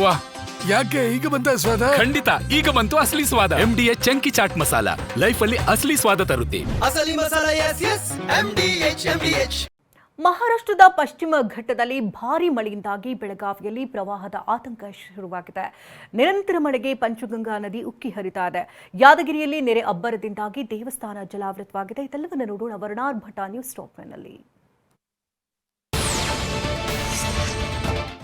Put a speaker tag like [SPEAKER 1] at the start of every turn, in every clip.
[SPEAKER 1] ವಾ
[SPEAKER 2] ಯಾಕೆ ಈಗ ಬಂತ ಸ್ವಾದ
[SPEAKER 1] ಖಂಡಿತ ಈಗ ಬಂತು ಅಸಲಿ ಸ್ವಾದ. M D H chunky chaat masala. Life ಅಲ್ಲಿ ಅಸಲಿ ಸ್ವಾದ ತರುತ್ತೆ.
[SPEAKER 3] ಅಸಲಿ ಮಸಾಲ ಎಸ್ S M D H M D H
[SPEAKER 4] ಮಹಾರಾಷ್ಟ್ರದ ಪಶ್ಚಿಮ ಘಟ್ಟದಲ್ಲಿ ಭಾರಿ ಮಳೆಯಿಂದಾಗಿ ಬೆಳಗಾವಿಯಲ್ಲಿ ಪ್ರವಾಹದ ಆತಂಕ ಶುರುವಾಗಿದೆ. ನಿರಂತರ ಮಳೆಗೆ ಪಂಚಗಂಗಾ ನದಿ ಉಕ್ಕಿ ಹರಿತಾ ಇದೆ. ಯಾದಗಿರಿಯಲ್ಲಿ ನೆರೆ ಅಬ್ಬರದಿಂದಾಗಿ ದೇವಸ್ಥಾನ ಜಲಾವೃತವಾಗಿದೆ. ಇದೆಲ್ಲವನ್ನು ನೋಡೋಣ. ವರ್ಣಾರ್ ಭಟ್ಟ ನ್ಯೂಸ್ ಟಾಪ್ನಲ್ಲಿ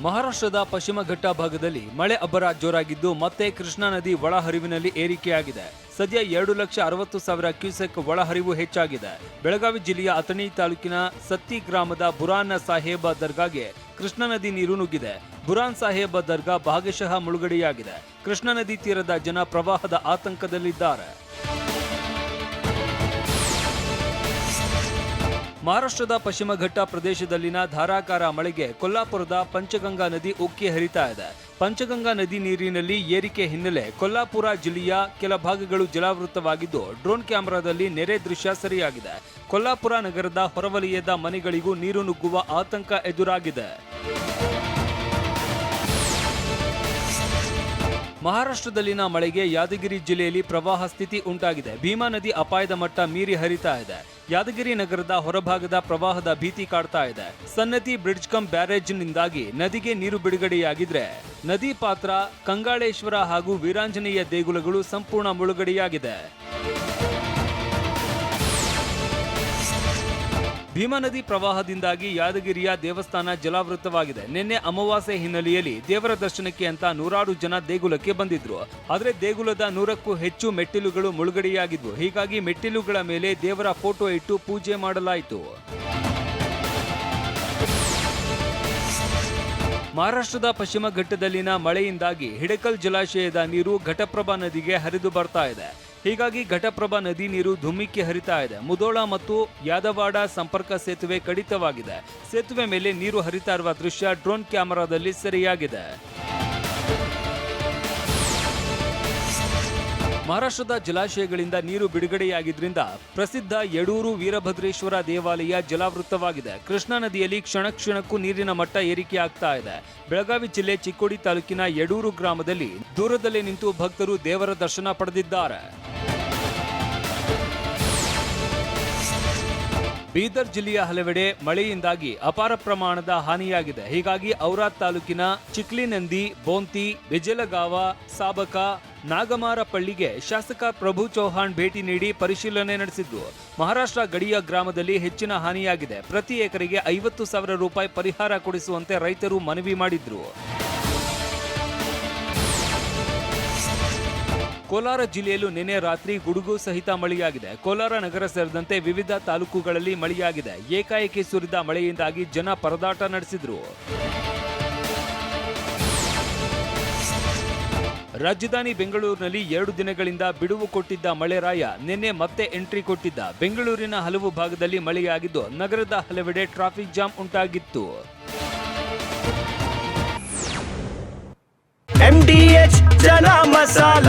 [SPEAKER 5] ಮಹಾರಾಷ್ಟ್ರದ ಪಶ್ಚಿಮ ಘಟ್ಟ ಭಾಗದಲ್ಲಿ ಮಳೆ ಅಬ್ಬರ ಜೋರಾಗಿದ್ದು ಮತ್ತೆ ಕೃಷ್ಣಾ ನದಿ ಒಳಹರಿವಿನಲ್ಲಿ ಏರಿಕೆಯಾಗಿದೆ. ಸದ್ಯ ಎರಡು ಲಕ್ಷ ಅರವತ್ತು ಸಾವಿರ ಕ್ಯೂಸೆಕ್ ಒಳಹರಿವು ಹೆಚ್ಚಾಗಿದೆ. ಬೆಳಗಾವಿ ಜಿಲ್ಲೆಯ ಅಥಣಿ ತಾಲೂಕಿನ ಸತ್ತಿ ಗ್ರಾಮದ ಬುರಾನ್ ಸಾಹೇಬ ದರ್ಗಾಗೆ ಕೃಷ್ಣಾ ನದಿ ನೀರು ನುಗ್ಗಿದೆ. ಬುರಾನ್ ಸಾಹೇಬ ದರ್ಗಾ ಭಾಗಶಃ ಮುಳುಗಡೆಯಾಗಿದೆ. ಕೃಷ್ಣಾ ನದಿ ತೀರದ ಜನ ಪ್ರವಾಹದ ಆತಂಕದಲ್ಲಿದ್ದಾರೆ. ಮಹಾರಾಷ್ಟ್ರದ ಪಶ್ಚಿಮ ಘಟ್ಟ ಪ್ರದೇಶದಲ್ಲಿನ ಧಾರಾಕಾರ ಮಳೆಗೆ ಕೊಲ್ಲಾಪುರದ ಪಂಚಗಂಗಾ ನದಿ ಉಕ್ಕಿ ಹರಿತಾ ಇದೆ. ಪಂಚಗಂಗಾ ನದಿ ನೀರಿನಲ್ಲಿ ಏರಿಕೆ ಹಿನ್ನೆಲೆ ಕೊಲ್ಲಾಪುರ ಜಿಲ್ಲೆಯ ಕೆಲ ಭಾಗಗಳು ಜಲಾವೃತವಾಗಿದ್ದು, ಡ್ರೋನ್ ಕ್ಯಾಮೆರಾದಲ್ಲಿ ನೆರೆ ದೃಶ್ಯ ಸರಿಯಾಗಿದೆ. ಕೊಲ್ಲಾಪುರ ನಗರದ ಹೊರವಲಯದ ಮನೆಗಳಿಗೂ ನೀರು ನುಗ್ಗುವ ಆತಂಕ ಎದುರಾಗಿದೆ. ಮಹಾರಾಷ್ಟ್ರದಲ್ಲಿನ ಮಳೆಗೆ ಯಾದಗಿರಿ ಜಿಲ್ಲೆಯಲ್ಲಿ ಪ್ರವಾಹ ಸ್ಥಿತಿ ಉಂಟಾಗಿದೆ. ಭೀಮಾ ನದಿ ಅಪಾಯದ ಮಟ್ಟ ಮೀರಿ ಹರಿತಾ ಇದೆ. ಯಾದಗಿರಿ ನಗರದ ಹೊರಭಾಗದ ಪ್ರವಾಹದ ಭೀತಿ ಕಾಡ್ತಾ ಇದೆ. ಸನ್ನತಿ ಬ್ರಿಡ್ಜ್ ಕಂ ಬ್ಯಾರೇಜ್ನಿಂದಾಗಿ ನದಿಗೆ ನೀರು ಬಿಡುಗಡೆಯಾಗಿದ್ರೆ ನದಿ ಪಾತ್ರ ಕಂಗಾಳೇಶ್ವರ ಹಾಗೂ ವೀರಾಂಜನೇಯ ದೇಗುಲಗಳು ಸಂಪೂರ್ಣ ಮುಳುಗಡೆಯಾಗಿದೆ. ಭೀಮಾ ನದಿ ಪ್ರವಾಹದಿಂದಾಗಿ ಯಾದಗಿರಿಯ ದೇವಸ್ಥಾನ ಜಲಾವೃತವಾಗಿದೆ. ನಿನ್ನೆ ಅಮಾವಾಸ್ಯೆ ಹಿನ್ನೆಲೆಯಲ್ಲಿ ದೇವರ ದರ್ಶನಕ್ಕೆ ಅಂತ ನೂರಾರು ಜನ ದೇಗುಲಕ್ಕೆ ಬಂದಿದ್ರು. ಆದರೆ ದೇಗುಲದ ನೂರಕ್ಕೂ ಹೆಚ್ಚು ಮೆಟ್ಟಿಲುಗಳು ಮುಳುಗಡೆಯಾಗಿದ್ವು. ಹೀಗಾಗಿ ಮೆಟ್ಟಿಲುಗಳ ಮೇಲೆ ದೇವರ ಫೋಟೋ ಇಟ್ಟು ಪೂಜೆ ಮಾಡಲಾಯಿತು. ಮಹಾರಾಷ್ಟ್ರದ ಪಶ್ಚಿಮ ಘಟ್ಟದಲ್ಲಿನ ಮಳೆಯಿಂದಾಗಿ ಹಿಡಕಲ್ ಜಲಾಶಯದ ನೀರು ಘಟಪ್ರಭಾ ನದಿಗೆ ಹರಿದು ಬರ್ತಾ ಇದೆ. ಹೀಗಾಗಿ ಘಟಪ್ರಭಾ ನದಿ ನೀರು ಧುಮ್ಮಿಕ್ಕಿ ಹರಿತಾ ಇದೆ. ಮುದೋಳ ಮತ್ತು ಯಾದವಾಡ ಸಂಪರ್ಕ ಸೇತುವೆ ಕಡಿತವಾಗಿದೆ. ಸೇತುವೆ ಮೇಲೆ ನೀರು ಹರಿತಾ ಇರುವ ದೃಶ್ಯ ಡ್ರೋನ್ ಕ್ಯಾಮೆರಾದಲ್ಲಿ ಸೆರೆಯಾಗಿದೆ. ಮಹಾರಾಷ್ಟ್ರದ ಜಲಾಶಯಗಳಿಂದ ನೀರು ಬಿಡುಗಡೆಯಾಗಿದ್ದರಿಂದ ಪ್ರಸಿದ್ಧ ಯಡೂರು ವೀರಭದ್ರೇಶ್ವರ ದೇವಾಲಯ ಜಲಾವೃತವಾಗಿದೆ ಕೃಷ್ಣಾ ನದಿಯಲ್ಲಿ ಕ್ಷಣ ಕ್ಷಣಕ್ಕೂ ನೀರಿನ ಮಟ್ಟ ಏರಿಕೆ ಆಗ್ತಾ ಇದೆ. ಬೆಳಗಾವಿ ಜಿಲ್ಲೆ ಚಿಕ್ಕೋಡಿ ತಾಲೂಕಿನ ಯಡೂರು ಗ್ರಾಮದಲ್ಲಿ ದೂರದಲ್ಲೇ ನಿಂತು ಭಕ್ತರು ದೇವರ ದರ್ಶನ ಪಡೆದಿದ್ದಾರೆ. ಬೀದರ್ ಜಿಲ್ಲೆಯ ಹಲವೆಡೆ ಮಳೆಯಿಂದಾಗಿ ಅಪಾರ ಪ್ರಮಾಣದ ಹಾನಿಯಾಗಿದೆ. ಹೀಗಾಗಿ ಔರಾದ್ ತಾಲೂಕಿನ ಚಿಕ್ಲಿನಂದಿ, ಬೋಂತಿ, ಬಿಜಲಗಾವ, ಸಾಬಕ, ನಾಗಮಾರಪಳ್ಳಿಗೆ ಶಾಸಕ ಪ್ರಭು ಚೌಹಾಣ್ ಭೇಟಿ ನೀಡಿ ಪರಿಶೀಲನೆ ನಡೆಸಿದ್ದು. ಮಹಾರಾಷ್ಟ್ರ ಗಡಿಯ ಗ್ರಾಮದಲ್ಲಿ ಹೆಚ್ಚಿನ ಹಾನಿಯಾಗಿದೆ. ಪ್ರತಿ ಎಕರೆಗೆ ಐವತ್ತು ಸಾವಿರ ರೂಪಾಯಿ ಪರಿಹಾರ ಕೊಡಿಸುವಂತೆ ರೈತರು ಮನವಿ ಮಾಡಿದ್ರು. ಕೋಲಾರ ಜಿಲ್ಲೆಯಲ್ಲೂ ನಿನ್ನೆ ರಾತ್ರಿ ಗುಡುಗು ಸಹಿತ ಮಳೆಯಾಗಿದೆ. ಕೋಲಾರ ನಗರ ಸೇರಿದಂತೆ ವಿವಿಧ ತಾಲೂಕುಗಳಲ್ಲಿ ಮಳೆಯಾಗಿದೆ. ಏಕಾಏಕಿ ಸುರಿದ ಮಳೆಯಿಂದಾಗಿ ಜನ ಪರದಾಟ ನಡೆಸಿದ್ರು. ರಾಜಧಾನಿ ಬೆಂಗಳೂರಿನಲ್ಲಿ ಎರಡು ದಿನಗಳಿಂದ ಬಿಡುವು ಕೊಟ್ಟಿದ್ದ ಮಳೆರಾಯ ನಿನ್ನೆ ಮತ್ತೆ ಎಂಟ್ರಿ ಕೊಟ್ಟಿದ್ದ. ಬೆಂಗಳೂರಿನ ಹಲವು ಭಾಗದಲ್ಲಿ ಮಳೆಯಾಗಿದ್ದು, ನಗರದ ಹಲವೆಡೆ ಟ್ರಾಫಿಕ್ ಜಾಮ್ ಉಂಟಾಗಿತ್ತು.
[SPEAKER 3] ಎಂಡಿಎಚ್ ಜನ ಮಸಾಲ.